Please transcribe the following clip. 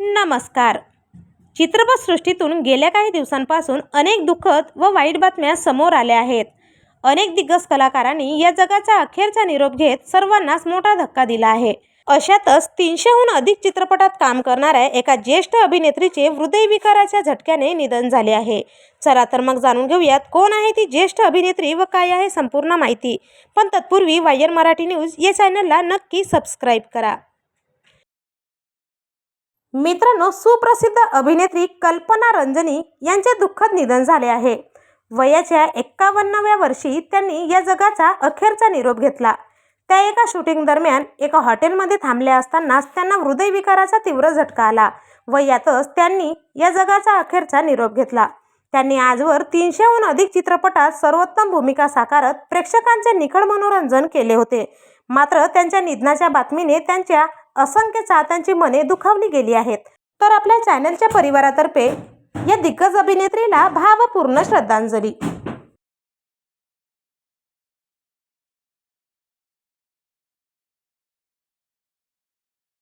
नमस्कार. चित्रपटसृष्टीतून गेल्या काही दिवसांपासून अनेक दुःखद व वाईट बातम्या समोर आल्या आहेत. अनेक दिग्गज कलाकारांनी या जगाचा अखेरचा निरोप घेत सर्वांनाच मोठा धक्का दिला आहे. अशातच तीनशेहून अधिक चित्रपटात काम करणाऱ्या एका ज्येष्ठ अभिनेत्रीचे हृदयविकाराच्या झटक्याने निधन झाले आहे. चला तर मग जाणून घेऊयात कोण आहे ती ज्येष्ठ अभिनेत्री व काय आहे संपूर्ण माहिती. पण तत्पूर्वी वायर मराठी न्यूज या चॅनलला नक्की सबस्क्राईब करा. मित्रांनो सुप्रसिद्ध अभिनेत्री कल्पना रंजनी यांचे दुःखद निधन झाले आहे. वयाच्या एक्कावन्नाव्या वर्षी त्यांनी या जगाचा अखेरचा निरोप घेतला. त्या एका शूटिंग दरम्यान एका हॉटेलमध्ये थांबल्या असतानाच त्यांना हृदयविकाराचा तीव्र झटका आला. व यातच त्यांनी या जगाचा अखेरचा निरोप घेतला. त्यांनी आजवर तीनशेहून अधिक चित्रपटात सर्वोत्तम भूमिका साकारत प्रेक्षकांचे निखळ मनोरंजन केले होते. मात्र त्यांच्या निधनाच्या बातमीने त्यांच्या असंख्य चाहत्यांची मने दुखावली गेली आहेत. तर आपल्या चॅनलच्या परिवारातर्फे या दिग्गज अभिनेत्रीला भावपूर्ण श्रद्धांजली.